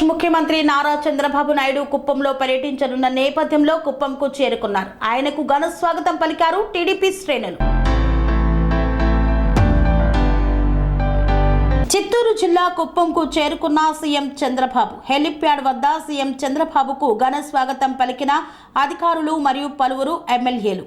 ఆంధ్రప్రదేశ్ ముఖ్యమంత్రి నారా చంద్రబాబు నాయుడు కుప్పంలో పర్యటించనున్న నేపథ్యంలో కుప్పంకు చేరుకున్నారు. ఆయనకు ఘన స్వాగతం పలికారు టీడీపీ శ్రేణులు. చిత్తూరు జిల్లా కుప్పంకు చేరుకున్న సీఎం చంద్రబాబు హెలిప్యాడ్ వద్ద సీఎం చంద్రబాబుకు ఘన స్వాగతం పలికిన అధికారులు మరియు పలువురు ఎమ్మెల్యేలు.